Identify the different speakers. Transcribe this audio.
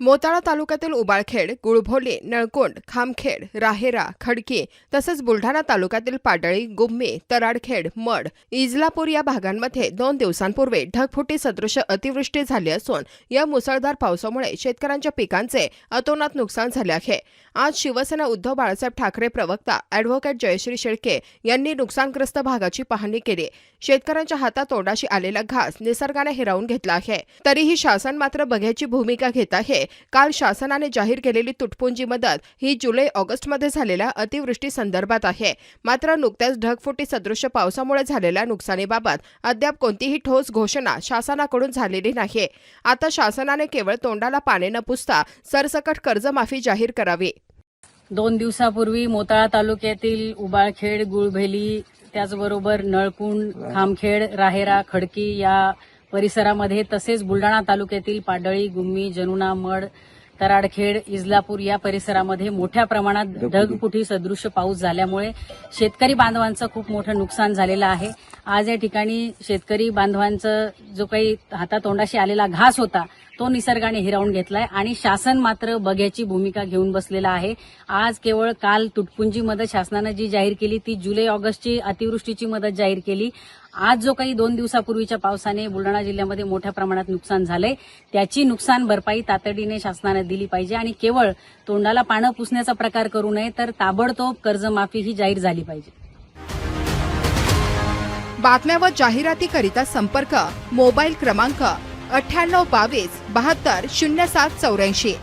Speaker 1: मोताळा तालुक्यातील उबाळखेड गुळभोले नळकोंड खामखेड राहेरा खडकी तसंच बुलढाणा तालुक्यातील पाडळी गुम्मी तराडखेड मड इजलापूर या भागांमध्ये दोन दिवसांपूर्वी ढगफुटी सदृश अतिवृष्टी झाली असून या मुसळधार पावसामुळे शेतकऱ्यांच्या पिकांचे अतोनात नुकसान झाले आहे. आज शिवसेना उद्धव बाळासाहेब ठाकरे प्रवक्ता अॅडव्होकेट जयश्री शेळके यांनी नुकसानग्रस्त भागाची पाहणी केली. शेतकऱ्यांच्या हातात तोंडाशी आलेला घास निसर्गाने हिरावून घेतला आहे. तरीही शासन मात्र बघ्याची भूमिका घेत आहे. काल शासनाने जाहीर केलेली तुटपुंजी मदत ही जुलै ऑगस्टमध्ये झालेल्या अतिवृष्टी संदर्भात आहे. मात्र नुकत्याच ढगफुटी सदृश्य पावसामुळे झालेल्या नुकसानीबाबत अद्याप कोणतीही ठोस घोषणा शासनाकडून झालेली नाही. आता शासनाने केवळ तोंडाला पाने न पुसता सरसकट कर्जमाफी जाहीर करावी.
Speaker 2: दोन दिवसापूर्वी मोताळा तालुक्यातील उबाळखेड गुळभेली त्याचबरोबर नळकुंड खामखेड राहेरा खडकी या परिसरामध्ये तसेच बुलढाणा तालुक्यातील पाडळी गुम्मी जनुना मड तराडखेड इजलापूर या परिसरामध्ये मोठ्या प्रमाणात ढगफुटी सदृश्य पाऊस झाल्यामुळे शेतकरी बांधवांचं खूप मोठं नुकसान झालेलं आहे. आज या ठिकाणी शेतकरी बांधवांचं जो काही हातातोंडाशी आलेला घास होता तो निसर्गाने हिरावून घेतलाय आणि शासन मात्र बघ्याची भूमिका घेऊन बसलेला आहे. आज केवळ काल तुटपुंजी मदत शासनानं जी जाहीर केली ती जुलै ऑगस्टची अतिवृष्टीची मदत जाहीर केली. आज जो काही दोन दिवसापूर्वीच्या पावसाने बुलढाणा जिल्ह्यामध्ये मोठ्या प्रमाणात नुकसान झालंय त्याची नुकसान भरपाई तातडीने शासनानं दिली पाहिजे आणि केवळ तोंडाला पानं पुसण्याचा प्रकार करू नये तर ताबडतोब कर्जमाफी ही जाहीर झाली पाहिजे.
Speaker 1: बातम्या व जाहिरातीकरिता संपर्क मोबाईल क्रमांक अठ्ठ्याण्णव बावीस बहात्तर शून्य सात चौऱ्याऐंशी.